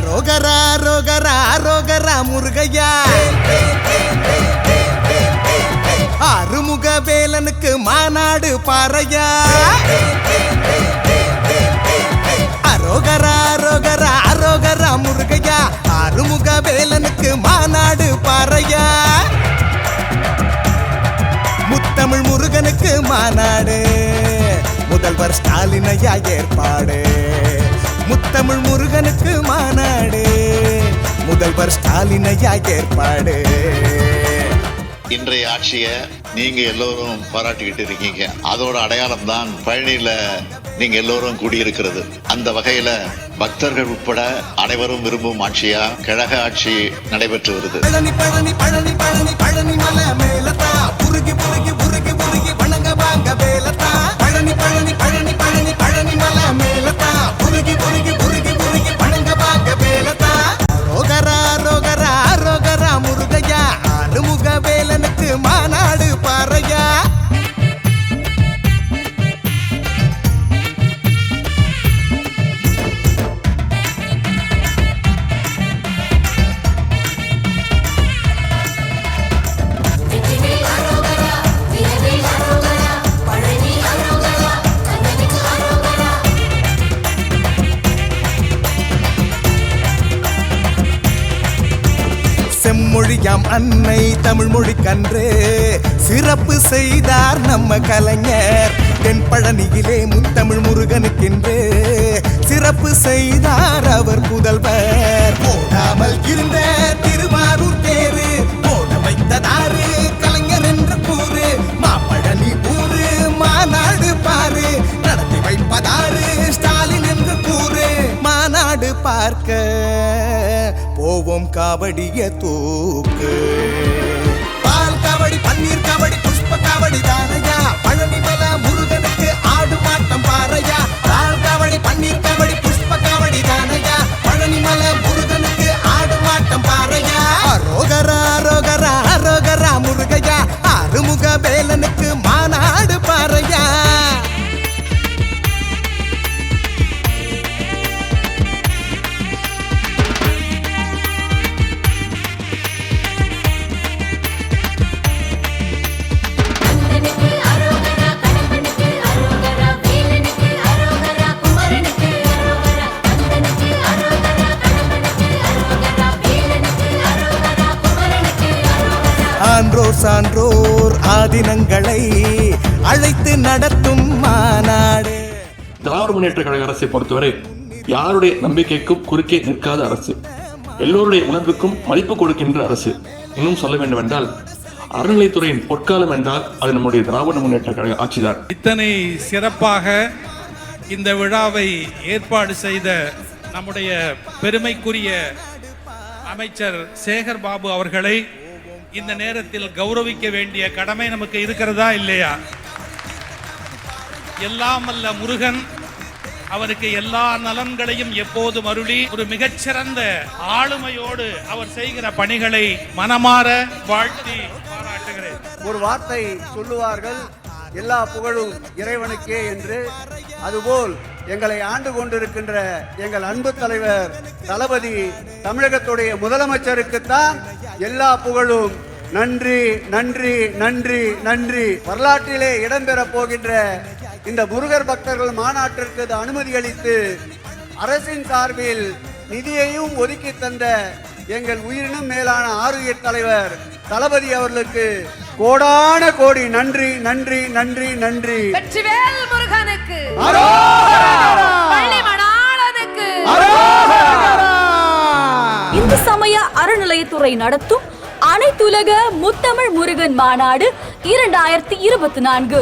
ரோகரா ரோகரா ரோகரா முருகையா. அருமுக வேலனுக்கு மாநாடு பாறையா. அரோகரா ரோகரா அரோகரா முருகையா. அருமுக வேலனுக்கு மாநாடு பாறையா. முத்தமிழ் முருகனுக்கு மாநாடு. முதல்வர் ஸ்டாலினையா ஏற்பாடு. முத்தமிழ் முருகனுக்கு மாநாடு. முதல்வர் ஸ்டாலின் ஐயா ஏற்பாடு. இன்றைய ஆட்சியை நீங்க எல்லோரும் பாராட்டிக்கிட்டு இருக்கீங்க. அதோட அடையாளம் தான் பழனியில நீங்க எல்லோரும் கூடியிருக்கிறது. அந்த வகையில பக்தர்கள் உட்பட அனைவரும் விரும்பும் ஆட்சியா? கழக ஆட்சி நடைபெற்று வருது. மொழியாம் அன்னை தமிழ் மொழி கன்று சிறப்பு செய்தார் நம்ம கலைஞர். தென் பழனியிலே முத்தமிழ் முருகனுக்கென்று. சிறப்பு செய்தார் அவர் புதல்வர். போடாமல் இருந்த திருவாரூர் தேரு போட வைத்ததாரு கலைஞர் என்று கூறு. மாப்பழனி கூறு மாநாடு பாரு. நடத்தி வைப்பதாறு ஸ்டாலின் என்று கூறு. மாநாடு பார்க்க போவோம் காவடிய தூக்கு. பால் காவடி பன்னீர் காவடி புஷ்ப காவடி தானையா பழனி மல முருகனுக்கு சான்றோர் ஆதினங்களை அழைத்து நடத்தும் மாநாடு. திராவிட முன்னேற்ற கழக அரசை பொறுத்தவரை யாருடைய நம்பிக்கைக்கும் குறுக்கே நிற்காத அரசு எல்லோருடைய உணர்வுக்கும் மதிப்பு கொடுக்கின்ற அரசு. இன்னும் சொல்ல வேண்டும் என்றால் அறநிலைத்துறையின் பொற்காலம் என்றால் அது நம்முடைய திராவிட முன்னேற்ற கழக ஆட்சிதான். இத்தனை சிறப்பாக இந்த விழாவை ஏற்பாடு செய்த நம்முடைய பெருமைக்குரிய அமைச்சர் சேகர் பாபு அவர்களை இந்த நேரத்தில் கௌரவிக்க வேண்டிய கடமை நமக்கு இருக்கிறதா இல்லையா? எல்லாம் அல்ல முருகன். அவருக்கு எல்லா நலன்களையும் எப்போதும் அருளி ஒரு மிகச்சிறந்த ஆளுமையோடு அவர் செய்கிற பணிகளை மனமாற வாழ்த்தி பாராட்டுகிறேன். ஒரு வார்த்தை சொல்லுவார்கள் எல்லா புகழும் இறைவனுக்கே என்று. அதுபோல் எங்களை ஆண்டு கொண்டிருக்கின்ற எங்கள் அன்பு தலைவர் தளபதி தமிழகத்துடைய முதலமைச்சருக்குத்தான் எல்லா புகழும். நன்றி நன்றி நன்றி நன்றி. வரலாற்றிலே இடம்பெறப் போகின்ற இந்த முருகர் பக்தர்கள் மாநாட்டிற்கு அனுமதி அளித்து அரசின் சார்பில் நிதியையும் ஒதுக்கி தந்த எங்கள் உயிரினும் மேலான ஆரோக்கிய தலைவர் தளபதி அவர்களுக்கு கோடான கோடி நன்றி நன்றி நன்றி நன்றி. இந்து சமய அறநிலையத்துறை நடத்தும் அனைத்துலக முத்தமிழ் முருகன் மாநாடு இரண்டாயிரத்தி இருபத்தி நான்கு.